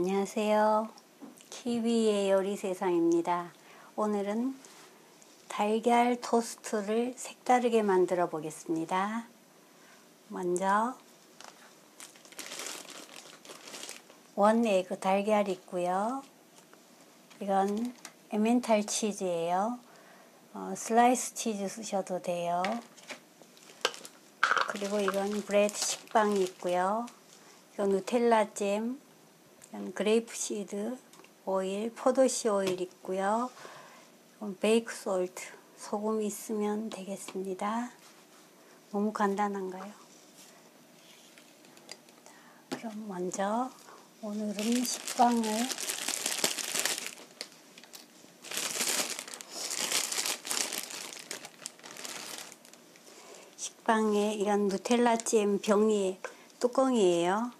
안녕하세요. 키위의 요리 세상입니다. 오늘은 달걀 토스트를 색다르게 만들어 보겠습니다. 먼저 원 에그 달걀 있고요. 이건 에멘탈 치즈예요. 어, 슬라이스 치즈 쓰셔도 돼요. 그리고 이건 브레드 식빵이 있고요. 이건 누텔라 잼, 그레이프 시드 오일, 포도씨 오일 있고요. 베이크 솔트, 소금 있으면 되겠습니다. 너무 간단한가요? 자, 그럼 먼저 오늘은 식빵을 식빵에 이런 누텔라 잼 병이 뚜껑이에요.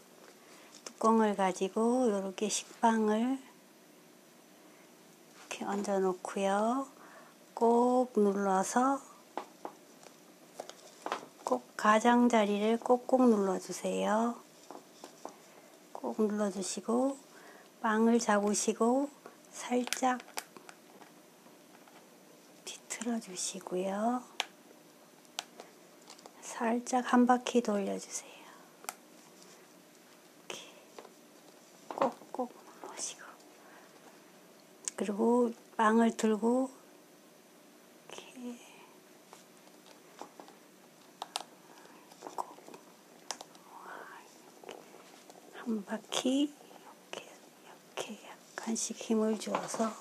뚜껑을 가지고 이렇게 식빵을 이렇게 얹어 놓고요. 꼭 눌러서 꼭 가장자리를 꼭꼭 눌러주세요. 꼭 눌러주시고 빵을 잡으시고 살짝 뒤틀어 주시고요. 살짝 한 바퀴 돌려주세요. 이렇게 꼭꼭 눌러시고 그리고 빵을 들고 한 바퀴 이렇게 이렇게 약간씩 힘을 주어서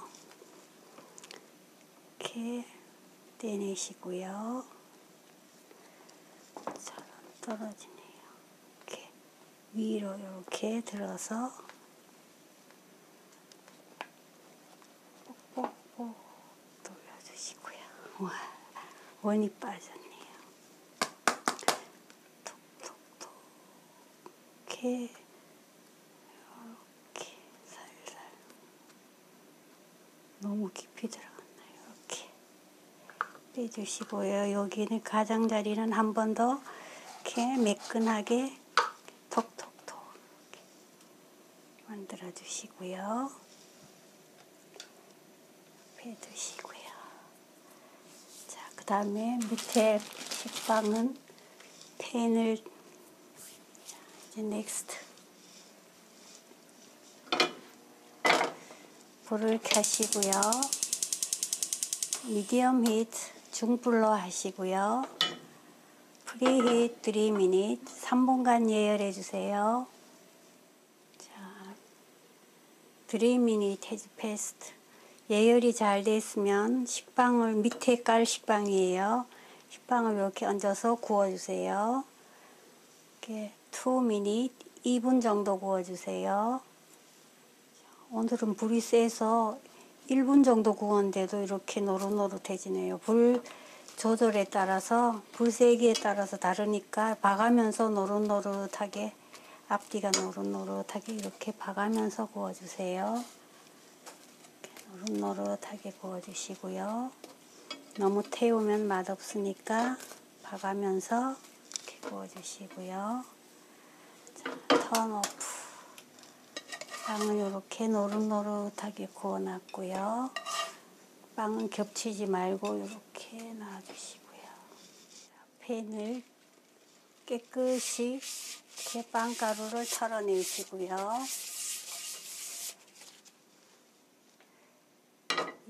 이렇게 떼내시고요. 잘 안 떨어지네요. 이렇게 위로 이렇게 들어서 뽁뽁뽁 돌려주시고요. 와, 원이 빠졌네요. 톡톡톡 이렇게 이렇게 살살 너무 깊이 들어갔나요? 이렇게 빼주시고요. 여기는 가장자리는 한 번 더 이렇게 매끈하게 톡톡톡 만들어 주시고요. 빼두시고요. 자, 그 다음에 밑에 식빵은 팬을 자, 이제 넥스트 불을 켜시고요. 미디엄 히트 중불로 하시고요. 프리히트 3미닛 3분간 예열해 주세요. 자, 3미닛 해즈 패스트 예열이 잘 됐으면 식빵을 밑에 깔 식빵이에요. 식빵을 이렇게 얹어서 구워주세요. 이렇게 2미닛 2분 정도 구워주세요. 오늘은 불이 세서 1분 정도 구웠는데도 이렇게 노릇노릇해지네요. 불 조절에 따라서 불 세기에 따라서 다르니까 봐가면서 노릇노릇하게 앞뒤가 노릇노릇하게 이렇게 봐가면서 구워주세요. 노릇노릇하게 구워주시고요. 너무 태우면 맛없으니까 봐가면서 이렇게 구워주시고요. 자, 턴 오프. 빵을 이렇게 노릇노릇하게 구워놨고요. 빵은 겹치지 말고 이렇게 놔주시고요. 팬을 깨끗이 이렇게 빵가루를 털어내시고요.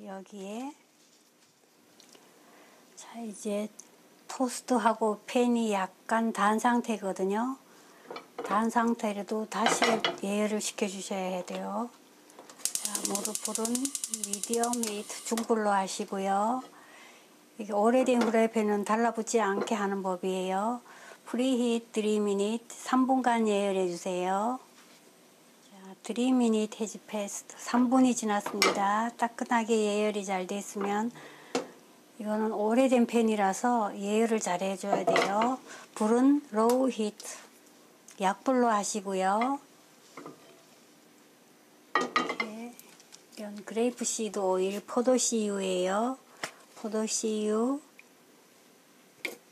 여기에 자 이제 토스트하고 팬이 약간 단 상태거든요. 단 상태라도 다시 예열을 시켜 주셔야 돼요. 자, 무릎불은 미디엄 히트 중불로 하시고요. 이게 오래된 후라이팬은 달라붙지 않게 하는 법이에요. 프리히트 3미닛 3분간 예열해 주세요. 자, 3미닛 해지 패스트 3분이 지났습니다. 따끈하게 예열이 잘 됐으면 이거는 오래된 팬이라서 예열을 잘 해줘야 돼요. 불은 로우 히트 약불로 하시고요. 이렇게 이런 그레이프 시드 오일 포도 씨유예요. 포도 씨유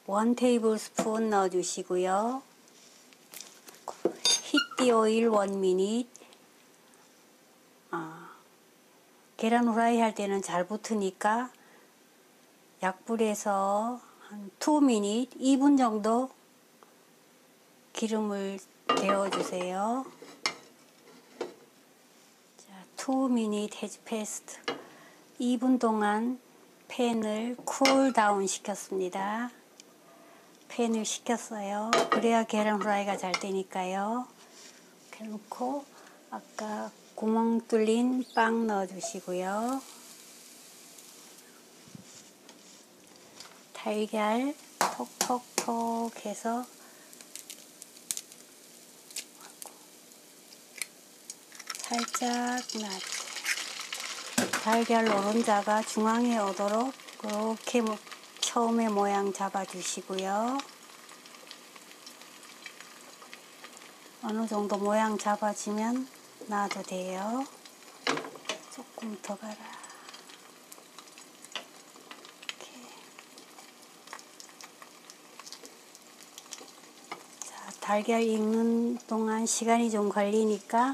1 테이블 스푼 넣어주시고요. 히티 오일 1 미닛 계란 후라이 할 때는 잘 붙으니까 약불에서 한 2미닛, 2분 정도 기름을 데워주세요. 자, 2미닛 해지 페스트. 2분 동안 팬을 쿨 다운 시켰습니다. 팬을 식혔어요. 그래야 계란 후라이가 잘 되니까요. 이렇게 놓고 아까 구멍 뚫린 빵 넣어주시고요. 달걀 톡톡톡 해서 살짝 놔주세요. 달걀 노른자가 중앙에 오도록 그렇게 뭐 처음에 모양 잡아주시고요. 어느 정도 모양 잡아지면 놔도 돼요. 조금 더 가라. 이렇게. 자, 달걀 익는 동안 시간이 좀 걸리니까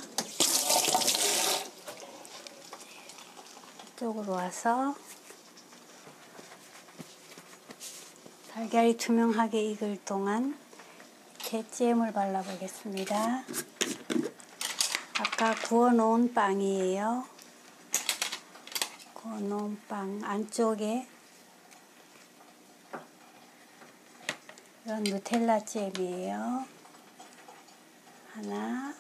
이쪽으로 와서 달걀이 투명하게 익을 동안 이렇게 잼을 발라보겠습니다. 아까 구워놓은 빵이에요. 구워놓은 빵 안쪽에 이런 누텔라 잼이에요. 하나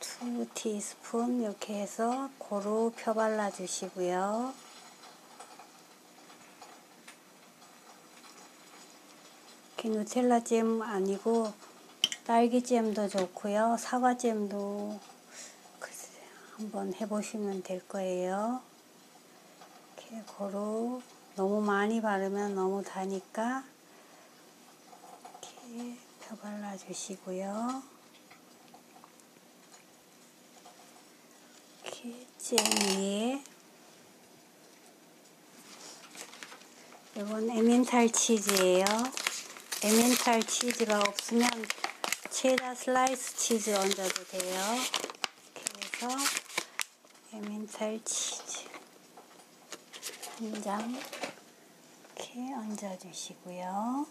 투 티스푼 이렇게 해서 고루 펴 발라 주시고요. 이렇게 누텔라 잼 아니고 딸기 잼도 좋고요. 사과 잼도 글쎄 한번 해보시면 될 거예요. 이렇게 고루 너무 많이 바르면 너무 다니까 이렇게 펴 발라 주시고요. 이렇게 잼 위에 이건 에멘탈 치즈예요. 에멘탈 치즈가 없으면 체다 슬라이스 치즈 얹어도 돼요. 이렇게 해서 에멘탈 치즈 한 장 이렇게 얹어주시고요.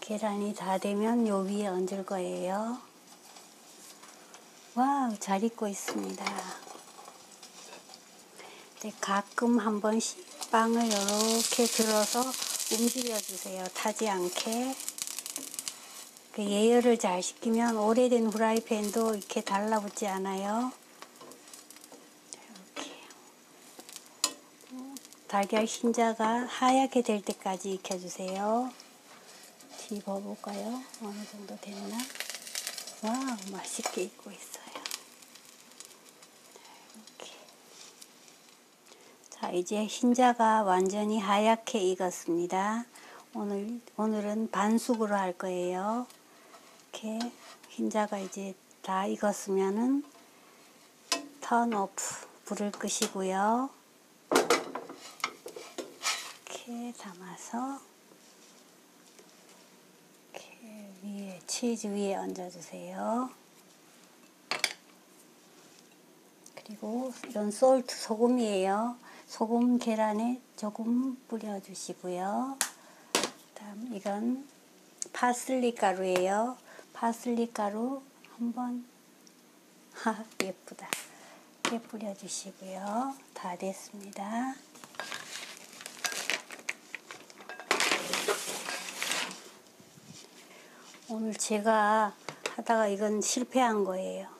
계란이 다 되면 요 위에 얹을 거예요. 와우, 잘 익고 있습니다. 네, 가끔 한 번씩 빵을 이렇게 들어서 움직여 주세요. 타지 않게. 그 예열을 잘 시키면 오래된 후라이팬도 이렇게 달라붙지 않아요. 이렇게. 달걀 흰자가 하얗게 될 때까지 익혀주세요. 뒤집어볼까요? 어느 정도 됐나? 와 맛있게 익고 있어요. 이렇게. 자, 이제 흰자가 완전히 하얗게 익었습니다. 오늘, 오늘은 반숙으로 할 거예요. 이렇게 흰자가 이제 다 익었으면은 턴 오프 불을 끄시고요. 이렇게 담아서 이렇게 위에 치즈 위에 얹어주세요. 그리고 이런 솔트 소금이에요. 소금 계란에 조금 뿌려주시고요. 다음 이건 파슬리 가루예요. 파슬리 가루 한번 하 예쁘다. 이렇게 뿌려주시고요. 다 됐습니다. 오늘 제가 하다가 이건 실패한 거예요.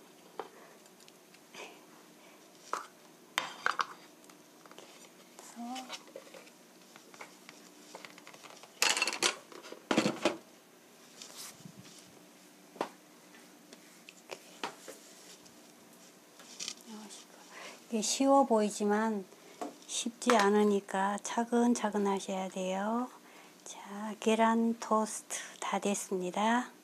이게 쉬워 보이지만 쉽지 않으니까 차근차근 하셔야 돼요. 자, 계란 토스트 다 됐습니다.